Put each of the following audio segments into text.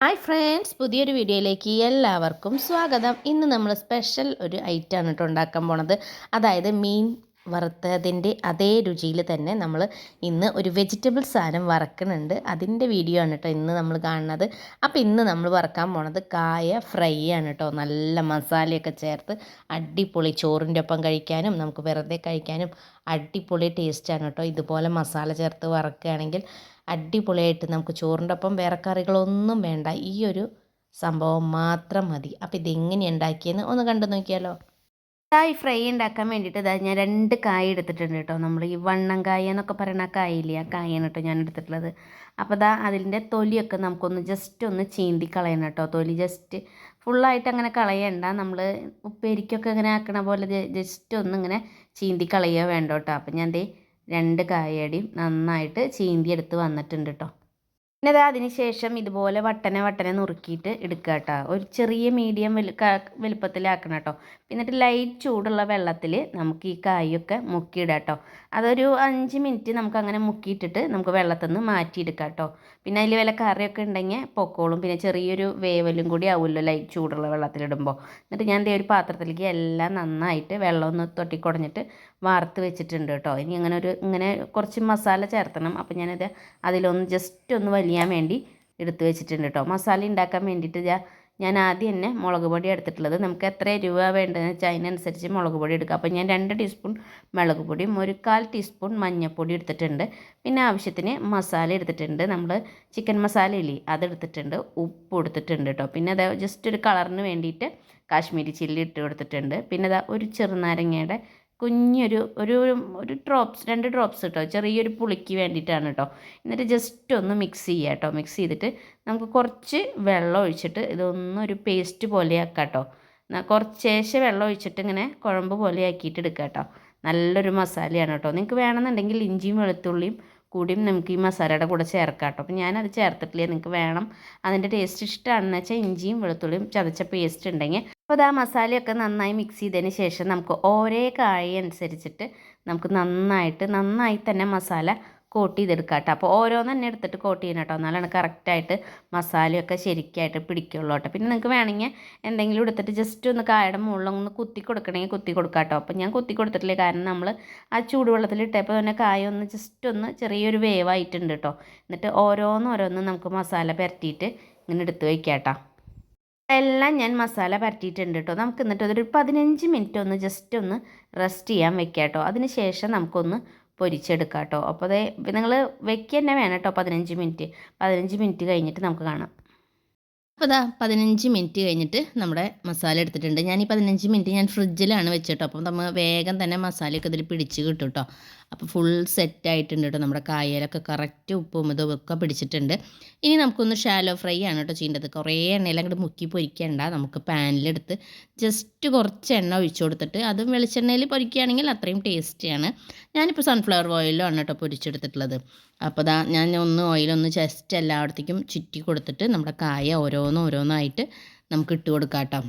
Hi friends പുതിയൊരു വീഡിയോയിലേക്ക് എല്ലാവർക്കും സ്വാഗതം. ഇന്ന് നമ്മൾ സ്പെഷ്യൽ ഒരു ഐറ്റം കേട്ടോ ഉണ്ടാക്കാൻ പോണത്. അതായത് മീൻ വറുത്തതിന്റെ അതേ രുചിയിൽ തന്നെ നമ്മൾ ഇന്ന് ഒരു വെജിറ്റബിൾ സാധനം വറക്കുന്നുണ്ട്. അതിന്റെ വീഡിയോ ആണ് കേട്ടോ ഇന്ന് നമ്മൾ കാണുന്നത്. അപ്പോൾ ഇന്ന് നമ്മൾ വറക്കാൻ പോണത് കായ ഫ്രൈ ആണ് കേട്ടോ നല്ല മസാലയൊക്കെ ചേർത്ത് അടിപൊളി ചോറിന്റെ ഒപ്പം കഴിക്കാനും നമുക്ക് വെറുതെ കഴിക്കാനും അടിപൊളി ടേസ്റ്റാണ് കേട്ടോ ഇതുപോലെ മസാല ചേർത്ത് വറക്കുകയാണെങ്കിൽ അടിപൊളിയായിട്ട് നമുക്ക് ചോറിന്റെ ഒപ്പം വേറെ കറികളൊന്നും വേണ്ട. ഈ ഒരു സംഭവം മാത്രം മതി. അപ്പോൾ ഇതെങ്ങനെ ഉണ്ടാക്കിയെന്ന് ഒന്ന് കണ്ടു നോക്കിയാലോ. കായ് ഫ്രൈ ഉണ്ടാക്കാൻ വേണ്ടിയിട്ട് ഇതാ ഞാൻ രണ്ട് കായ എടുത്തിട്ടുണ്ട് കേട്ടോ. നമ്മൾ ഈ വണ്ണം കായ എന്നൊക്കെ പറയുന്ന കായ ആ കായാണ് കേട്ടോ ഞാൻ എടുത്തിട്ടുള്ളത്. അപ്പോൾ ഇതാ അതിന്റെ തൊലിയൊക്കെ നമുക്കൊന്ന് ജസ്റ്റ് ഒന്ന് ചീന്തി കളയണം കേട്ടോ. തൊലി ജസ്റ്റ് ഫുള്ളായിട്ട് അങ്ങനെ കളയണ്ട. നമ്മൾ ഉപ്പേരിക്കൊക്കെ ഇങ്ങനെ ആക്കണ പോലെ ജസ്റ്റ് ഒന്ന് ഇങ്ങനെ ചീന്തി കളയുക വേണ്ട കേട്ടോ. അപ്പം ഞാൻ ദേ രണ്ട് കായടിയും നന്നായിട്ട് ചീന്തിയെടുത്ത് വന്നിട്ടുണ്ട് കേട്ടോ പിന്നെ അത് അതിന് ശേഷം ഇതുപോലെ വട്ടനെ വട്ടനെ നുറുക്കിയിട്ട് എടുക്കുക കേട്ടോ ഒരു ചെറിയ മീഡിയം വലു വലുപ്പത്തിലാക്കണം കേട്ടോ എന്നിട്ട് ലൈറ്റ് ചൂടുള്ള വെള്ളത്തിൽ നമുക്ക് ഈ കായൊക്കെ മുക്കിയിടാം കേട്ടോ അതൊരു അഞ്ച് മിനിറ്റ് നമുക്ക് അങ്ങനെ മുക്കിയിട്ടിട്ട് നമുക്ക് വെള്ളത്തിൽ നിന്ന് മാറ്റിയെടുക്കാം കേട്ടോ പിന്നെ അതിൽ വല്ല കറിയൊക്കെ ഉണ്ടെങ്കിൽ പൊക്കോളും. പിന്നെ ചെറിയൊരു വേവലും കൂടി ആവുമല്ലോ ലൈറ്റ് ചൂടുള്ള വെള്ളത്തിലിടുമ്പോൾ എന്നിട്ട് ഞാൻ ദേ ഒരു പാത്രത്തിലേക്ക് എല്ലാം നന്നായിട്ട് വെള്ളം ഒന്ന് തൊട്ടിക്കുടഞ്ഞിട്ട് വാർത്ത് വെച്ചിട്ടുണ്ട് കേട്ടോ. ഇനി അങ്ങനെ ഒരു ഇങ്ങനെ കുറച്ച് മസാല ചേർത്തണം. അപ്പോൾ ഞാനത് അതിലൊന്ന് ജസ്റ്റ് ഒന്ന് വലിയാൻ വേണ്ടി എടുത്ത് വെച്ചിട്ടുണ്ട് കേട്ടോ. മസാല ഉണ്ടാക്കാൻ വേണ്ടിയിട്ട് ഞാൻ ഞാൻ ആദ്യം തന്നെ മുളക് പൊടി എടുത്തിട്ടുള്ളത്. നമുക്ക് എത്ര രൂപ വേണ്ടതെന്ന് വെച്ചാൽ അതിനനുസരിച്ച് മുളക് പൊടി എടുക്കുക അപ്പോൾ ഞാൻ രണ്ട് ടീസ്പൂൺ മുളക് പൊടിയും ഒരു കാൽ ടീസ്പൂൺ മഞ്ഞൾപ്പൊടി എടുത്തിട്ടുണ്ട്. പിന്നെ ആവശ്യത്തിന് മസാല എടുത്തിട്ടുണ്ട്. നമ്മൾ ചിക്കൻ മസാല ഇല്ലേ അതെടുത്തിട്ടുണ്ട് ഉപ്പ് എടുത്തിട്ടുണ്ട് കേട്ടോ. പിന്നെ അത് ജസ്റ്റ് ഒരു കളറിന് വേണ്ടിയിട്ട് കാശ്മീരി ചില്ലി ഇട്ട് കൊടുത്തിട്ടുണ്ട്. പിന്നെ അതാ ഒരു ചെറുനാരങ്ങയുടെ കുഞ്ഞൊരു ഒരു ഒരു ഡ്രോപ്സ് രണ്ട് ഡ്രോപ്സ് കേട്ടോ ചെറിയൊരു പുളിക്ക് വേണ്ടിയിട്ടാണ് കേട്ടോ എന്നിട്ട് ജസ്റ്റ് ഒന്ന് മിക്സ് ചെയ്യുക കേട്ടോ മിക്സ് ചെയ്തിട്ട് നമുക്ക് കുറച്ച് വെള്ളം ഒഴിച്ചിട്ട് ഇതൊന്നൊരു പേസ്റ്റ് പോലെ ആക്കാം കേട്ടോ കുറച്ചേശ്ശെ വെള്ളം ഒഴിച്ചിട്ട് ഇങ്ങനെ കുഴമ്പ് പോലെ ആക്കിയിട്ട് എടുക്കുക കേട്ടോ നല്ലൊരു മസാലയാണ് കേട്ടോ നിങ്ങൾക്ക് വേണമെന്നുണ്ടെങ്കിൽ ഇഞ്ചിയും വെളുത്തുള്ളിയും കൂടിയും നമുക്ക് ഈ മസാലയുടെ കൂടെ ചേർക്കാം കേട്ടോ അപ്പോൾ ഞാനത് ചേർത്തിട്ടില്ല നിങ്ങൾക്ക് വേണം. അതിന്റെ ടേസ്റ്റ് ഇഷ്ടമാണെന്ന് വെച്ചാൽ ഇഞ്ചിയും വെളുത്തുള്ളിയും ചതച്ച പേസ്റ്റ് ഉണ്ടെങ്കിൽ അപ്പോൾ അത് ആ മസാലയൊക്കെ നന്നായി മിക്സ് ചെയ്തതിന് ശേഷം നമുക്ക് ഓരോ കായ അനുസരിച്ചിട്ട് നമുക്ക് നന്നായിട്ട് നന്നായി തന്നെ മസാല കോട്ട് ചെയ്തെടുക്കുക കേട്ടോ അപ്പോൾ ഓരോന്ന് തന്നെ എടുത്തിട്ട് കോട്ട് ചെയ്യണം കേട്ടോ എന്നാലാണ് കറക്റ്റായിട്ട് മസാലയൊക്കെ ശരിക്കായിട്ട് പിടിക്കുള്ളൂ കേട്ടോ പിന്നെ നിങ്ങൾക്ക് വേണമെങ്കിൽ എന്തെങ്കിലും എടുത്തിട്ട് ജസ്റ്റ് ഒന്ന് കായയുടെ മുകളിൽ ഒന്ന് കുത്തി കൊടുക്കണമെങ്കിൽ കുത്തി കൊടുക്കാം കേട്ടോ അപ്പോൾ ഞാൻ കുത്തി കൊടുത്തിട്ടില്ല. കാരണം നമ്മൾ ആ ചൂടുവെള്ളത്തിൽ ഇട്ടപ്പോൾ തന്നെ കായ ഒന്ന് ജസ്റ്റ് ഒന്ന് ചെറിയൊരു വേവായിട്ടുണ്ട് കേട്ടോ എന്നിട്ട് ഓരോന്നോരോന്ന് ഓരോന്ന് നമുക്ക് മസാല പുരട്ടിയിട്ട് ഇങ്ങനെ എടുത്ത് വയ്ക്കാം കേട്ടോ എല്ലാം ഞാൻ മസാല പരട്ടിയിട്ടുണ്ട് കേട്ടോ. നമുക്ക് എന്നിട്ട് അതൊരു പതിനഞ്ച് മിനിറ്റ് ഒന്ന് ജസ്റ്റ് ഒന്ന് റെസ്റ്റ് ചെയ്യാൻ വെക്കാം കേട്ടോ. അതിന് ശേഷം നമുക്കൊന്ന് പൊരിച്ചെടുക്കാം കേട്ടോ. അപ്പോൾ അതേ നിങ്ങൾ വെക്കുക തന്നെ വേണം കേട്ടോ പതിനഞ്ച് മിനിറ്റ് പതിനഞ്ച് മിനിറ്റ് കഴിഞ്ഞിട്ട് നമുക്ക് കാണാം. അപ്പോൾ അതാ പതിനഞ്ച് മിനിറ്റ് കഴിഞ്ഞിട്ട് നമ്മുടെ മസാല എടുത്തിട്ടുണ്ട്. ഞാൻ ഈ പതിനഞ്ച് മിനിറ്റ് ഞാൻ ഫ്രിഡ്ജിലാണ് വെച്ചിട്ടോ. അപ്പം നമ്മൾ വേഗം തന്നെ മസാലയൊക്കെ ഇതിൽ പിടിച്ച് കിട്ടും കേട്ടോ അപ്പോൾ ഫുൾ സെറ്റ് ആയിട്ടുണ്ട് കേട്ടോ നമ്മുടെ കായലൊക്കെ. കറക്റ്റ് ഉപ്പും ഇതും ഒക്കെ പിടിച്ചിട്ടുണ്ട്. ഇനി നമുക്കൊന്ന് ഷാലോ ഫ്രൈ ആണ് കേട്ടോ ചെയ്യേണ്ടത്. കുറേ എണ്ണയിൽ അങ്ങോട്ട് മുക്കി പൊരിക്കേണ്ട. നമുക്ക് പാനിലെടുത്ത് ജസ്റ്റ് കുറച്ച് എണ്ണ ഒഴിച്ചു കൊടുത്തിട്ട് അതും വെളിച്ചെണ്ണയിൽ പൊരിക്കുകയാണെങ്കിൽ അത്രയും ടേസ്റ്റിയാണ് ഞാനിപ്പോൾ സൺഫ്ലവർ ഓയിലാണ് കേട്ടോ പൊരിച്ചെടുത്തിട്ടുള്ളത്. അപ്പോൾ ദാ ഞാൻ ഒന്ന് ഓയിലൊന്ന് ജസ്റ്റ് എല്ലായിടത്തേക്കും ചുറ്റി കൊടുത്തിട്ട് നമ്മുടെ കായ ഓരോന്ന് ഓരോന്നായിട്ട് നമുക്ക് ഇട്ട് കൊടുക്കാം കേട്ടോ.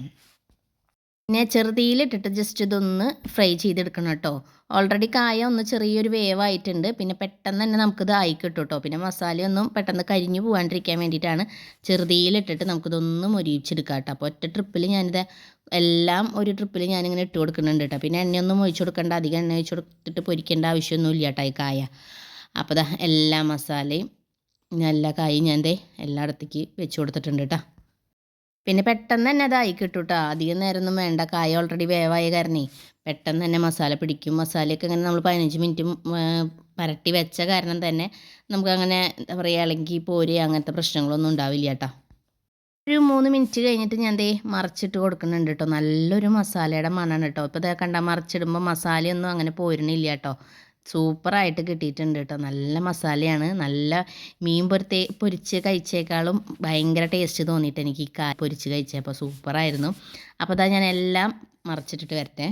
പിന്നെ ചെറുതീലിട്ടിട്ട് ജസ്റ്റ് ഇതൊന്ന് ഫ്രൈ ചെയ്തെടുക്കണം കേട്ടോ. ഓൾറെഡി കായ ഒന്ന് ചെറിയൊരു വേവായിട്ടുണ്ട്. പിന്നെ പെട്ടെന്ന് തന്നെ നമുക്കിത് ആയി കിട്ടും കേട്ടോ. പിന്നെ മസാലയൊന്നും പെട്ടെന്ന് കരിഞ്ഞു പോകാണ്ടിരിക്കാൻ വേണ്ടിയിട്ടാണ് ചെറുതീലിട്ടിട്ട് നമുക്കിതൊന്ന് മൊരിയിച്ചെടുക്കാം കേട്ടോ. അപ്പോൾ ഒറ്റ ട്രിപ്പിൽ ഞാനിത് എല്ലാം ഒരു ട്രിപ്പിൽ ഞാനിങ്ങനെ ഇട്ട് കൊടുക്കുന്നുണ്ട് കേട്ടോ. പിന്നെ എണ്ണയൊന്നും ഒഴിച്ചു കൊടുക്കേണ്ട. അധികം എണ്ണ ഒഴിച്ചു കൊടുത്തിട്ട് പൊരിക്കേണ്ട ആവശ്യമൊന്നുമില്ല കേട്ടോ ഈ കായ. അപ്പോൾ ദാ എല്ലാ മസാലയും നല്ല കായി ഞാൻ ദേ എല്ലായിടത്തേക്ക് വെച്ച് കൊടുത്തിട്ടുണ്ട് കേട്ടോ പിന്നെ പെട്ടെന്ന് തന്നെ അതായി കിട്ടും കേട്ടോ അധികം നേരമൊന്നും വേണ്ട. കായ ഓൾറെഡി വേവായ കാരണേ. പെട്ടെന്ന് തന്നെ മസാല പിടിക്കും. മസാലയൊക്കെ അങ്ങനെ നമ്മൾ പതിനഞ്ച് മിനിറ്റ് പരട്ടി വെച്ച കാരണം തന്നെ നമുക്കങ്ങനെ എന്താ പറയുക ഇളകി പോരുക അങ്ങനത്തെ പ്രശ്നങ്ങളൊന്നും ഉണ്ടാവില്ല കേട്ടോ ഒരു മൂന്ന് മിനിറ്റ് കഴിഞ്ഞിട്ട് ഞാൻ ദേ മറിച്ചിട്ട് കൊടുക്കുന്നുണ്ട് കേട്ടോ നല്ലൊരു മസാലയുടെ മണമാണ് കേട്ടോ ഇപ്പോൾ ഇതൊക്കെ കണ്ടാൽ മറിച്ചിടുമ്പോൾ മസാലയൊന്നും അങ്ങനെ പോരുന്നില്ല കേട്ടോ സൂപ്പറായിട്ട് കിട്ടിയിട്ടുണ്ട് കേട്ടോ. നല്ല മസാലയാണ്. നല്ല മീൻ പൊരുത്തെ പൊരിച്ച് കഴിച്ചേക്കാളും ഭയങ്കര ടേസ്റ്റ് തോന്നിയിട്ട് എനിക്ക് ഈ കാ പൊരിച്ച് കഴിച്ചപ്പോൾ സൂപ്പറായിരുന്നു. അപ്പോൾ അതാ ഞാൻ എല്ലാം മറച്ചിട്ടിട്ട് വരട്ടെ.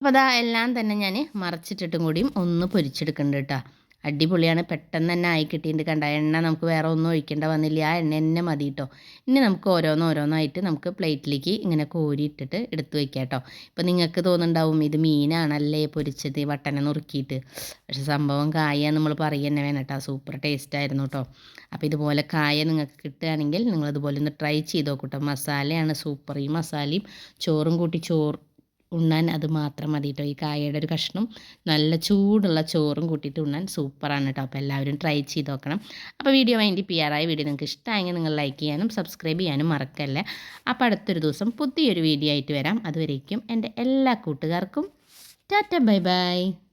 അപ്പോൾ അതാ എല്ലാം തന്നെ ഞാൻ മറച്ചിട്ടിട്ടും കൂടിയും ഒന്ന് പൊരിച്ചെടുക്കുന്നുണ്ട് കേട്ടോ. അടിപൊളിയാണ്. പെട്ടെന്ന് തന്നെ ആയി കിട്ടിയിട്ടുണ്ട് കണ്ട? എണ്ണ നമുക്ക് വേറെ ഒന്നും ഒഴിക്കേണ്ട വന്നില്ല. ആ എണ്ണ തന്നെ മതി കേട്ടോ ഇനി നമുക്ക് ഓരോന്നോരോന്നായിട്ട് നമുക്ക് പ്ലേറ്റിലേക്ക് ഇങ്ങനെ കോരിയിട്ടിട്ട് എടുത്തു വയ്ക്കാം കേട്ടോ ഇപ്പം നിങ്ങൾക്ക് തോന്നുന്നുണ്ടാവും ഇത് മീനാണല്ലേ പൊരിച്ചത് വട്ടനെ നുറുക്കിയിട്ട്. പക്ഷെ സംഭവം കായ നമ്മൾ പറയുക തന്നെ വേണം കേട്ടോ സൂപ്പർ ടേസ്റ്റ് ആയിരുന്നു കേട്ടോ അപ്പോൾ ഇതുപോലെ കായ നിങ്ങൾക്ക് കിട്ടുകയാണെങ്കിൽ നിങ്ങളിതുപോലെ ഒന്ന് ട്രൈ ചെയ്ത് നോക്കൂട്ടോ മസാലയാണ് സൂപ്പർ. ഈ മസാലയും ചോറും കൂട്ടി ചോറ് ഉണ്ണാൻ അത് മാത്രം മതി കേട്ടോ ഈ കായയുടെ ഒരു കഷ്ണം നല്ല ചൂടുള്ള ചോറും കൂട്ടിയിട്ട് ഉണ്ണാൻ സൂപ്പറാണ് കേട്ടോ അപ്പോൾ എല്ലാവരും ട്രൈ ചെയ്ത് നോക്കണം. അപ്പോൾ വീഡിയോ വേണ്ടി പി വീഡിയോ നിങ്ങൾക്ക് ഇഷ്ടമായെങ്കിൽ നിങ്ങൾ ലൈക്ക് ചെയ്യാനും സബ്സ്ക്രൈബ് ചെയ്യാനും മറക്കല്ലേ. അപ്പോൾ അടുത്തൊരു ദിവസം പുതിയൊരു വീഡിയോ ആയിട്ട് വരാം. അതുവരേക്കും എന്റെ എല്ലാ കൂട്ടുകാർക്കും ടാറ്റ ബൈ ബൈ.